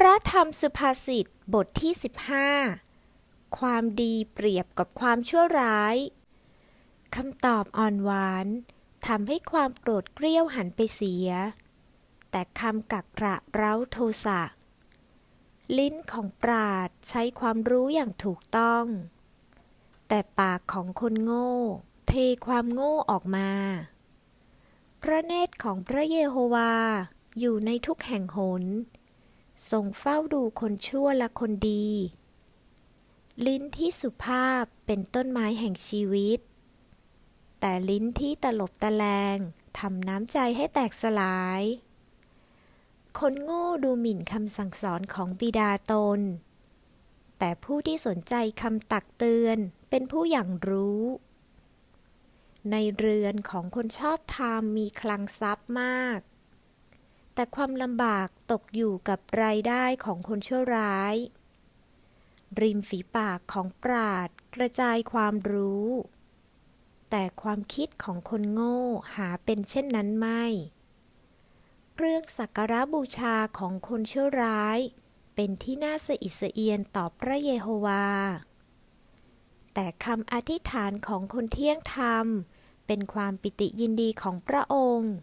พระธรรมสุภาษิตบทที่ 15 ความดีเปรียบกับความชั่วร้าย คำตอบอ่อนหวานทำให้ความโกรธเกรี้ยวหันไปเสีย แต่คำกักกระเร้าโทสะ ลิ้นของปราดใช้ความรู้อย่างถูกต้อง แต่ปากของคนโง่ เทความโง่ออกมา พระเนตรของพระเยโฮวาอยู่ในทุกแห่งหน ทรงเฝ้าดูคนชั่วและคนดี ลิ้นที่สุภาพเป็นต้นไม้แห่งชีวิต แต่ลิ้นที่ตลบตะแลงทำน้ำใจให้แตกสลาย คนโง่ดูหมิ่นคำสั่งสอนของบิดาตน แต่ผู้ที่สนใจคำตักเตือนเป็นผู้อย่างรู้ ในเรือนของคนชอบธรรมมีคลังทรัพย์มาก แต่ความลำบากตกอยู่กับรายได้ของคนชั่วร้าย ริมฝีปากของปราดกระจายความรู้ แต่ความคิดของคนโง่หาเป็นเช่นนั้นไม่ เรื่องสักการะบูชาของคนชั่วร้าย เป็นที่น่าสะอิดสะเอียนต่อพระเยโฮวา แต่คำอธิษฐานของคนเที่ยงธรรม เป็นความปิติยินดีของพระองค์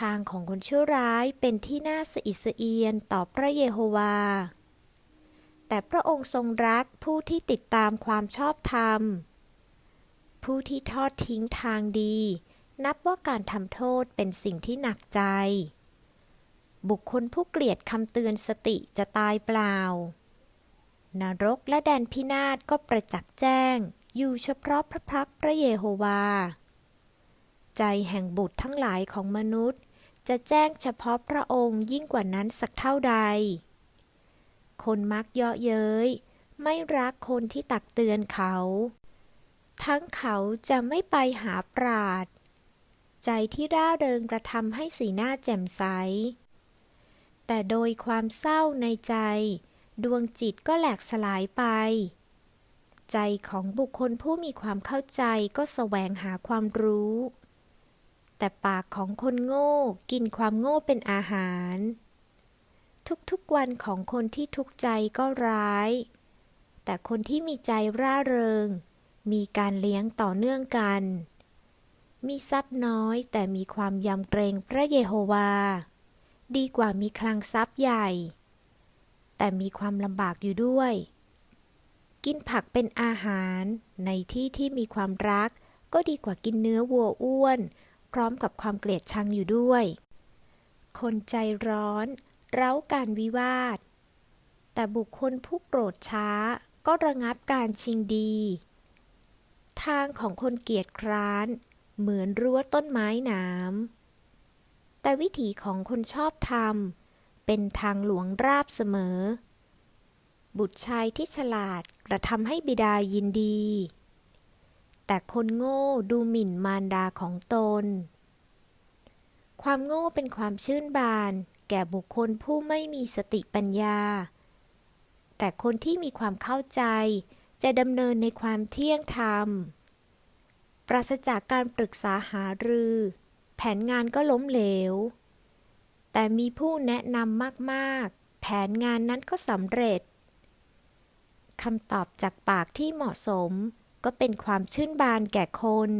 ทางของคนชั่วร้ายเป็นที่น่าสะอิดสะเอียนต่อพระเยโฮวา แต่พระองค์ทรงรักผู้ที่ติดตามความชอบธรรม ผู้ที่ทอดทิ้งทางดี นับว่าการทำโทษเป็นสิ่งที่หนักใจ บุคคลผู้เกลียดคำเตือนสติจะตายเปล่า นรกและแดนพินาศก็ประจักษ์แจ้ง อยู่เฉพาะพระพักตร์พระเยโฮวาใจแห่งบุตรทั้งหลายของมนุษย์ จะแจ้งเฉพาะพระองค์ยิ่งกว่านั้นสักเท่าใด คนมักเยาะเย้ย ไม่รักคนที่ตักเตือนเขา ทั้งเขาจะไม่ไปหาปราด ใจที่ร่าเริงกระทำให้สีหน้าแจ่มใส แต่โดยความเศร้าในใจ ดวงจิตก็แหลกสลายไป ใจของบุคคลผู้มีความเข้าใจก็แสวงหาความรู้ แต่ปากของคนโง่ กินความโง่เป็นอาหาร ทุกๆวันของคนที่ทุกข์ใจก็ร้าย แต่คนที่มีใจร่าเริง มีการเลี้ยงต่อเนื่องกัน มีทรัพย์น้อยแต่มีความยำเกรงพระเยโฮวา ดีกว่ามีคลังทรัพย์ใหญ่ แต่มีความลำบากอยู่ด้วย กินผักเป็นอาหารในที่ที่มีความรักก็ดีกว่ากินเนื้อวัวอ้วน พร้อมกับความเกลียดชังอยู่ด้วย คนใจร้อน เร้าการวิวาท แต่บุคคลผู้โกรธช้าก็ระงับการชิงดี ทางของคนเกียจคร้าน เหมือนรั้วต้นไม้หนามแต่วิถีของคนชอบธรรม เป็นทางหลวงราบเสมอ บุตรชายที่ฉลาดกระทำให้บิดายินดี แต่คนโง่ดูหมิ่นมารดาของตน ความโง่เป็นความชื่นบาน แก่บุคคลผู้ไม่มีสติปัญญา แต่คนที่มีความเข้าใจจะดำเนินในความเที่ยงธรรม ปราศจากการปรึกษาหารือ แผนงานก็ล้มเหลว แต่มีผู้แนะนำมากๆ แผนงานนั้นก็สำเร็จคำตอบจากปากที่เหมาะสม ก็เป็นความชื่นบานแก่คน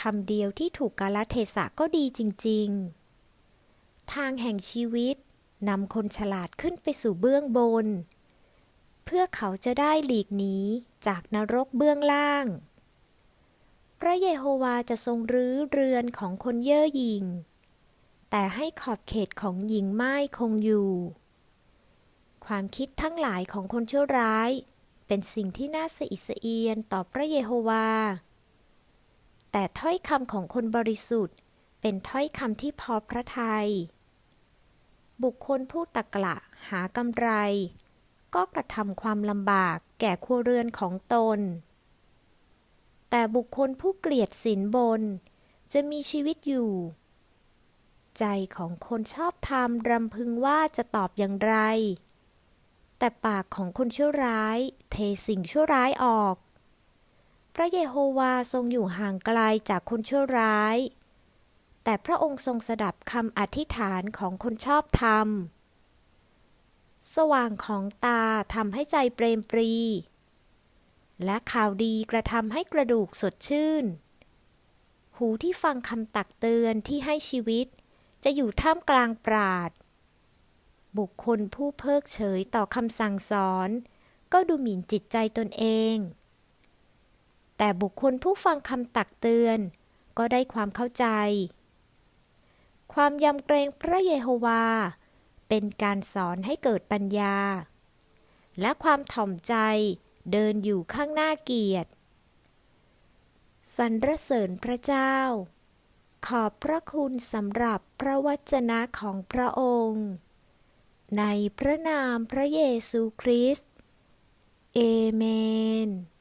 คำเดียวที่ถูกกาลเทศะก็ดีจริง ๆ ทางแห่งชีวิตนำคนฉลาดขึ้นไปสู่เบื้องบน เพื่อเขาจะได้หลีกหนีจากนรกเบื้องล่าง พระเยโฮวาจะทรงรื้อเรือนของคนเย่อหยิ่ง แต่ให้ขอบเขตของหญิงไม้คงอยู่ ความคิดทั้งหลายของคนชั่วร้าย เป็นสิ่งที่น่าสะอิดสะเอียนต่อพระเยโฮวา แต่ถ้อยคำของคนบริสุทธิ์ เป็นถ้อยคำที่พอพระทยัย บุคคลผู้ตะกละหากำไร ก็กระทำความลำบากแก่ครัวเรือนของตน แต่บุคคลผู้เกลียดสินบน จะมีชีวิตอยู่ ใจของคนชอบธรรมรำพึงว่าจะตอบอย่างไร แต่ปากของคนชั่วร้าย เทสิ่งชั่วร้ายออก พระเยโฮวาทรงอยู่ห่างไกลจากคนชั่วร้าย แต่พระองค์ทรงสดับคำอธิษฐานของคนชอบธรรม สว่างของตาทำให้ใจเปรมปรี และข่าวดีกระทำให้กระดูกสดชื่น หูที่ฟังคำตักเตือนที่ให้ชีวิต จะอยู่ท่ามกลางปราด บุคคลผู้เพิกเฉยต่อคำสั่งสอน ก็ดูหมิ่นจิตใจตนเอง แต่บุคคลผู้ฟังคำตักเตือน ก็ได้ความเข้าใจ ความยำเกรงพระเยโฮวา เป็นการสอนให้เกิดปัญญา และความถ่อมใจเดินอยู่ข้างหน้าเกียรติสรรเสริญพระเจ้า ขอบพระคุณสำหรับพระวจนะของพระองค์ ในพระนามพระเยซูคริสต์ เอเมน